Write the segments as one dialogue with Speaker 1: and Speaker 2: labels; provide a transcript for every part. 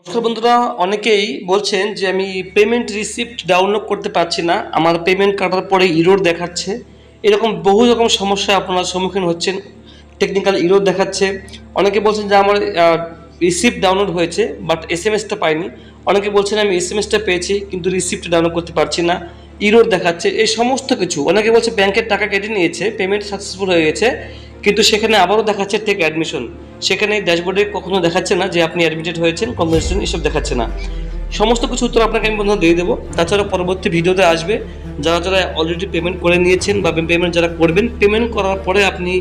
Speaker 1: নমস্কার বন্ধুরা, অনেকেই বলছেন যে আমি পেমেন্ট রিসিপ্ট ডাউনলোড করতে পারছি না। আমার পেমেন্ট কাটার পরে ইরোর দেখাচ্ছে। এরকম বহু রকম সমস্যা আপনারা সম্মুখীন হচ্ছেন। টেকনিক্যাল ইরোর দেখাচ্ছে। অনেকে বলছেন যে আমার রিসিপ্ট ডাউনলোড হয়েছে বাট এস এম এসটা পাইনি। অনেকে বলছেন আমি এস এম এসটা পেয়েছি, কিন্তু রিসিপ্ট ডাউনলোড করতে পারছি না। ইরোর দেখাচ্ছে, এই সমস্ত কিছু। অনেকে বলছে ব্যাংকের টাকা কেটে নিয়েছে পেমেন্ট সাকসেসফুল হয়ে গেছে। কিন্তু সেখানে আবারও দেখাচ্ছে টেক অ্যাডমিশন সেখানে ড্যাশবোর্ডে কখনো দেখাচ্ছে না যে আপনি অ্যাডমিটেড হয়েছেন কম্পেনসেশন এসব দেখাচ্ছে না। সমস্ত কিছু উত্তর আপনাকে আমি বন্ধু দিয়ে দেবো। তাছাড়া পরবর্তী ভিডিওতে আসবে। যারা যারা অলরেডি পেমেন্ট করে নিয়েছেন বা পেমেন্ট যারা করবেন পেমেন্ট করার পরে আপনি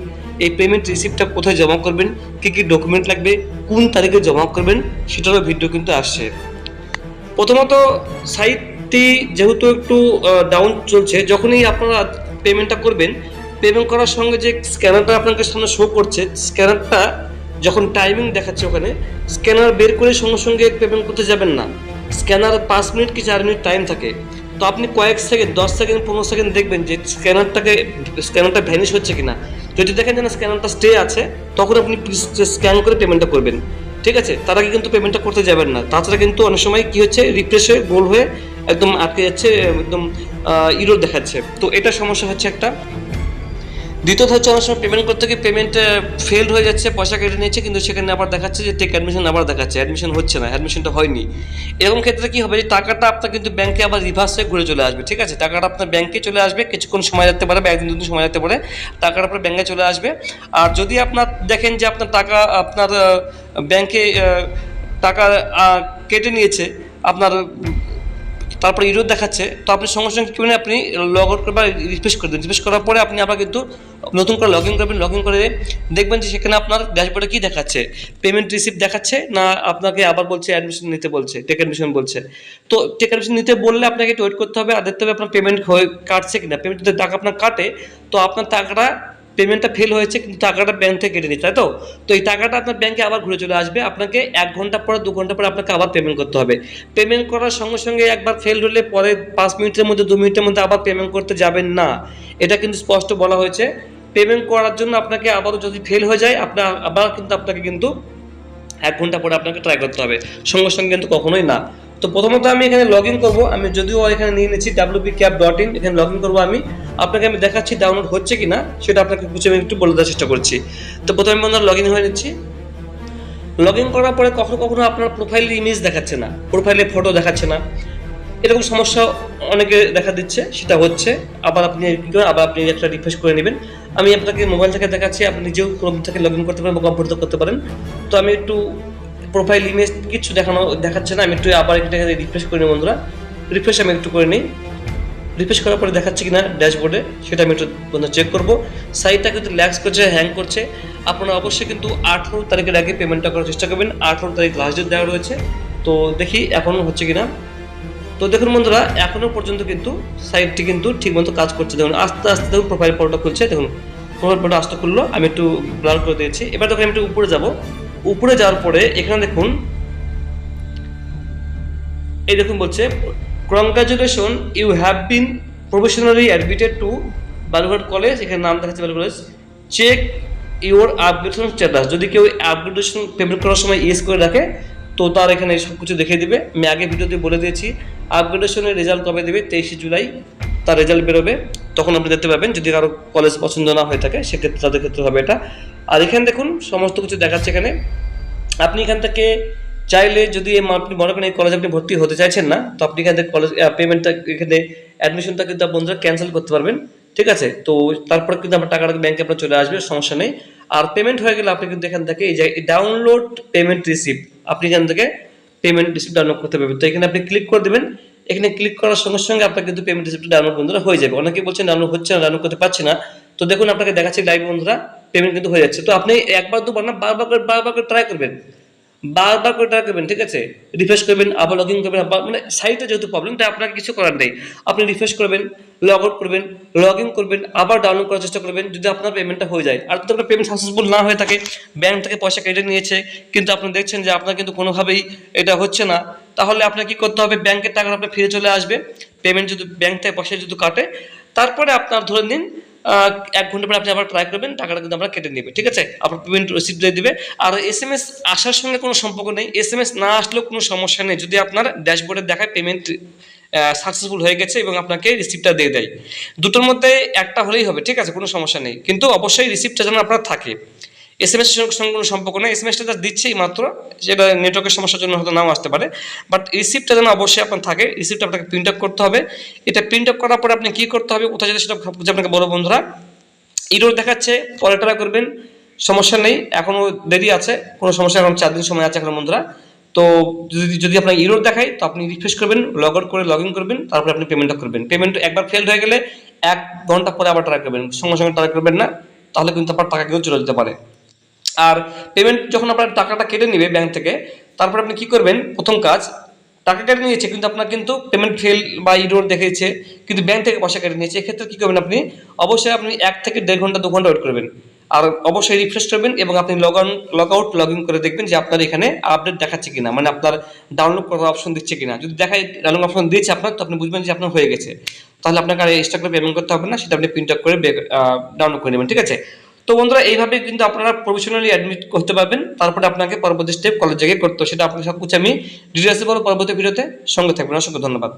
Speaker 1: এই পেমেন্ট রিসিপ্টটা কোথায় জমা করবেন, কী কী ডকুমেন্ট লাগবে, কোন তারিখে জমা করবেন, সেটারও ভিডিও কিন্তু আসছে। প্রথমত সাইটটি যেহেতু একটু ডাউন চলছে, যখনই আপনারা পেমেন্টটা করবেন পেমেন্ট করার সঙ্গে যে স্ক্যানারটা আপনাকে সামনে শো করছে স্ক্যানারটা যখন টাইমিং দেখাচ্ছে ওখানে স্ক্যানার বের করে সঙ্গে সঙ্গে পেমেন্ট করতে যাবেন না। স্ক্যানার পাঁচ মিনিট কি চার মিনিট টাইম থাকে। তো আপনি কয়েক সেকেন্ড দশ সেকেন্ড পনেরো সেকেন্ড দেখবেন যে স্ক্যানারটাকে স্ক্যানারটা ভ্যানিশ হচ্ছে কিনা। যদি দেখেন যে না স্ক্যানারটা স্টে আছে, তখন আপনি স্ক্যান করে পেমেন্টটা করবেন। ঠিক আছে? তার আগে কিন্তু পেমেন্টটা করতে যাবেন না। তাছাড়া কিন্তু অনেক সময় কি হচ্ছে রিফ্রেশ হয়ে গোল হয়ে একদম আটকে যাচ্ছে, একদম ইরো দেখাচ্ছে। তো এটা সমস্যা হচ্ছে একটা। দ্বিতীয়ত হচ্ছে অনেক সময় পেমেন্ট করতে গিয়ে পেমেন্ট ফেল হয়ে যাচ্ছে, পয়সা কেটে নিয়েছে, কিন্তু সেখানে আবার দেখাচ্ছে যে টেক অ্যাডমিশন আবার দেখাচ্ছে অ্যাডমিশন হচ্ছে না অ্যাডমিশনটা হয়নি। এরকম ক্ষেত্রে কি হবে? যে টাকাটা আপনার কিন্তু ব্যাংকে আবার রিভার্স হয়ে ঘুরে চলে আসবে, ঠিক আছে? টাকাটা আপনার ব্যাংকে চলে আসবে, কিছুক্ষণ সময় লাগতে পারে বা একদিন, দুদিন সময় লাগতে পারে, টাকাটা আপনার ব্যাংকে চলে আসবে। আর যদি আপনার দেখেন যে আপনার টাকা, আপনার ব্যাংকে টাকা কেটে নিয়েছে, আপনার তারপরে ইরোড দেখাচ্ছে। তো আপনি সঙ্গে সঙ্গে কী আপনি লগ আউট করে বা রিফ্রেশ করে দিন। রিফ্রেশ করার পরে আপনি আবার কিন্তু নতুন করে লগ ইন করবেন। লগ ইন করে দেখবেন যে সেখানে আপনার ড্যাশবোর্ডে কী দেখাচ্ছে। পেমেন্ট রিসিপ্ট দেখাচ্ছে না আপনাকে আবার বলছে অ্যাডমিশন নিতে বলছে টেক অ্যাডমিশন বলছে। তো টেক অ্যাডমিশন নিতে বললে আপনাকে একটু ওয়েট করতে হবে। আর দেখতে হবে আপনার পেমেন্ট হয়ে কাটছে কিনা। পেমেন্ট যদি টাকা আপনার কাটে, তো আপনার টাকাটা পেমেন্টটা ফেল হয়েছে, কিন্তু টাকাটা ব্যাংক থেকে কেটে নিচ্ছে, তাই তো? তো এই টাকাটা আপনার ব্যাংকে আবার ঘুরে চলে আসবে, আপনাকে এক ঘণ্টা পরে, দু ঘণ্টা পরে আপনাকে আবার পেমেন্ট করতে হবে। পেমেন্ট করার সঙ্গে সঙ্গে একবার ফেল হলে পরে পাঁচ মিনিটের মধ্যে, দু মিনিটের মধ্যে আবার পেমেন্ট করতে যাবেন না। এটা কিন্তু স্পষ্ট বলা হয়েছে। পেমেন্ট করার জন্য আপনাকে আবারও যদি ফেল হয়ে যায়, আপনার আবার কিন্তু আপনাকে কিন্তু এক ঘণ্টা পরে আপনাকে ট্রাই করতে হবে। সঙ্গে সঙ্গে কিন্তু কখনোই না। তো প্রথমত আমি এখানে লগ ইন করব। আমি যদিও এখানে নিয়ে নিচ্ছি ডাব্লিউপি ক্যাব ডট ইন এখানে লগ ইন করব আমি। আপনাকে আমি দেখাচ্ছি ডাউনলোড হচ্ছে কি না সেটা আপনাকে কিছু আমি একটু বলে দেওয়ার চেষ্টা করছি। তো প্রথমে বন্ধুরা লগ ইন হয়ে নিচ্ছি। লগ ইন করার পরে কখনো কখনো আপনার প্রোফাইলে ইমেজ দেখাচ্ছে না প্রোফাইলে ফটো দেখাচ্ছে না। এরকম সমস্যা অনেকে দেখা দিচ্ছে, সেটা হচ্ছে। আবার আপনি কী করেন? আবার আপনি একটা রিফ্রেশ করে নেবেন। আমি আপনাকে মোবাইল থেকে দেখাচ্ছি, আপনি নিজেও ক্রোম থেকে লগ ইন করতে পারেন বা কম্পিউটার করতে পারেন। তো আমি একটু প্রোফাইল ইমেজ কিছু দেখানো, দেখাচ্ছে না। আমি একটু আবার এটাকে রিফ্রেশ করে বন্ধুরা। রিফ্রেশ আমি একটু করে নিই। রিফ্রেশ করার পরে দেখাচ্ছে কিনা ড্যাশবোর্ডে সেটা আমি একটু বন্ধু চেক করব। সাইটটা কিন্তু ল্যাক্স করছে হ্যাং করছে। আপনারা অবশ্যই কিন্তু আঠেরো তারিখের আগে পেমেন্টটা করার চেষ্টা করবেন। আঠেরো তারিখ লাস্ট ডেট দেওয়া রয়েছে। তো দেখি এখনও হচ্ছে কিনা। তো দেখুন বন্ধুরা এখনও পর্যন্ত কিন্তু সাইটটি কিন্তু ঠিকমতো কাজ করছে। দেখুন, আস্তে আস্তে দেখুন প্রোফাইল ফটোটা খুলছে। দেখুন প্রোফাইল ফটো আস্তে খুললো। আমি একটু ব্লার করে দিয়েছি। এবার দেখুন, আমি একটু উপরে যাব। উপরে যাওয়ার পরে এখানে দেখুন, এই দেখুন বলছে congratulation you have been professionally admitted to Balurghat college এখানে নাম দেখাচ্ছে Balurghat college check your upgradation status যদি কেউ আপগ্রেডেশন পেমেন্ট করার সময় ইয়েস করে রাখে, তো তার এখানে সব কিছু দেখিয়ে দিবে। আমি আগে ভিডিওতে বলে দিয়েছি আপগ্রেডেশনের রেজাল্ট কবে দেবে? তেইশে জুলাই তার রেজাল্ট বেরোবে। তখন আপনি দেখতে পাবেন, যদি কারও কলেজ পছন্দ না হয়ে থাকে, সেক্ষেত্রে তাদের ক্ষেত্রে হবে এটা। আর এখানে দেখুন, সমস্ত কিছু দেখাচ্ছে এখানে। আপনি এখান থেকে চাইলে যদি আপনি মনে করেন এই কলেজে আপনি ভর্তি হতে চাইছেন না, তো আপনি এখান থেকে কলেজ পেমেন্টটা এখানে অ্যাডমিশনটা কিন্তু বন্ধুরা ক্যান্সেল করতে পারবেন, ঠিক আছে? তো তারপর কিন্তু আপনার টাকাটা ব্যাংকে আপনার চলে আসবে, সমস্যা নেই। আর পেমেন্ট হয়ে গেলে আপনি কিন্তু এখান থেকে এই যে ডাউনলোড পেমেন্ট রিসিপ্ট আপনি এখান থেকে পেমেন্ট রিসিপ্ট ডাউনলোড করতে পারবেন। তো এখানে আপনি ক্লিক করে দেবেন, এখানে ক্লিক করার সঙ্গে সঙ্গে আপনার কিন্তু পেমেন্ট রিসিপ্ট ডাউনলোড বন্ধুরা হয়ে যাবে। অনেকে বলছেন ডাউনলোড হচ্ছে না ডাউনলোড করতে পারছি না। তো দেখুন, আপনাকে দেখাচ্ছি লাইভ বন্ধুরা। পেমেন্ট কিন্তু হয়ে যাচ্ছে। তো আপনি একবার, দুবার না, বারবার করে বারবার করে ট্রাই করবেন। বারবার করে ট্রাই করবেন, ঠিক আছে? রিফ্রেশ করবেন, আবার লগ ইন করবেন, আবার মানে সাইটে যেহেতু প্রবলেম তাই আপনাকে কিছু করার নেই। আপনি রিফ্রেশ করবেন লগ আউট করবেন লগ ইন করবেন, আবার ডাউনলোড করার চেষ্টা করবেন, যদি আপনার পেমেন্টটা হয়ে যায়। আর যদি আপনার পেমেন্ট সাকসেসফুল না হয়ে থাকে ব্যাংক থেকে পয়সা কেটে নিয়েছে, কিন্তু আপনি দেখছেন যে আপনার কিন্তু কোনোভাবেই এটা হচ্ছে না, তাহলে আপনাকে কি করতে হবে? ব্যাংকের টাকা আপনার ফিরে চলে আসবে। পেমেন্ট যদি ব্যাংক থেকে পয়সা যদি কাটে, তারপরে আপনার ধরে নিন এক ঘণ্টা পরে আপনি আবার ট্রাই করবেন, টাকাটা কিন্তু আমরা কেটে নেবে, ঠিক আছে? আপনার পেমেন্ট রিসিভ দিয়ে দেবে। আর এস এম এস আসার সঙ্গে কোনো সম্পর্ক নেই। এস এম এস না আসলেও কোনো সমস্যা নেই। যদি আপনার ড্যাশবোর্ডে দেখায় পেমেন্ট সাকসেসফুল হয়ে গেছে এবং আপনাকে রিসিপ্টটা দিয়ে দেয়। দুটোর মধ্যে একটা হলেই হবে, ঠিক আছে? কোনো সমস্যা নেই। কিন্তু অবশ্যই রিসিপ্টটা যেন আপনার থাকে। এস এম এস সঙ্গে কোনো সম্পর্ক নেই। এস এম এসটা জাস্ট দিচ্ছেই মাত্র। সেটা নেটওয়ার্কের সমস্যার জন্য হয়তো নাও আসতে পারে। বাট রিসিপ্টটা যেন অবশ্যই আপনার থাকে রিসিপ্ট আপনাকে প্রিন্ট আপ করতে হবে। এটা প্রিন্ট আপ করার পরে আপনি কী করতে হবে, কোথায় যেতে সেটা আপনাকে বড় বন্ধুরা। ইরোর দেখাচ্ছে, পরে ট্রাই করবেন। সমস্যা নেই এখনও দেরি আছে। কোনো সমস্যা এখন চার দিন সময় আছে এখন বন্ধুরা। তো যদি যদি আপনার ইরোর দেখায়, তো আপনি রিফ্রেশ করবেন লগ আউট করে লগ ইন করবেন, তারপরে আপনি পেমেন্টটা করবেন। পেমেন্ট একবার ফেল হয়ে গেলে এক ঘণ্টা পরে আবার ট্রাই করবেন। সঙ্গে সঙ্গে ট্রাই করবেন না, তাহলে কিন্তু আপনার টাকা কিন্তু চলে যেতে পারে। আর পেমেন্ট যখন আপনার টাকাটা কেটে নেবে ব্যাংক থেকে, তারপর আপনি কি করবেন? প্রথম কাজ, টাকা কেটে নিয়েছে, কিন্তু আপনার কিন্তু পেমেন্ট ফেল বা ইরোর দেখিয়েছে, কিন্তু ব্যাংক থেকে পয়সা কেটে নিয়েছে, এক্ষেত্রে কী করবেন আপনি? অবশ্যই আপনি এক থেকে দেড় ঘণ্টা, দু ঘণ্টা ওয়েট করবেন। আর অবশ্যই রিফ্রেশ করবেন এবং আপনি log out log out log in করে দেখবেন যে আপনার এখানে আপডেট দেখাচ্ছে কিনা মানে আপনার ডাউনলোড করার অপশন দিচ্ছে কিনা। যদি দেখায় ডাউনলোড অপশন দিয়েছে আপনার, তো আপনি বুঝবেন যে আপনার হয়ে গেছে। তাহলে আপনাকে আর এক্সট্রা করে পেমেন্ট করতে হবে না, সেটা আপনি প্রিন্ট আপ করে ডাউনলোড করে নেবেন, ঠিক আছে? তো বন্ধুরা, এইভাবে কিন্তু আপনারা প্রফেশনালি অ্যাডমিট করতে পারবেন। তারপরে আপনাকে পরবর্তী স্টেপ কলেজ গিয়ে করতে। সেটা আপনার সবকিছু আমি ডিটেলসে বলব পরবর্তী ভিডিওতে সঙ্গে থাকবেন। অসংখ্য ধন্যবাদ।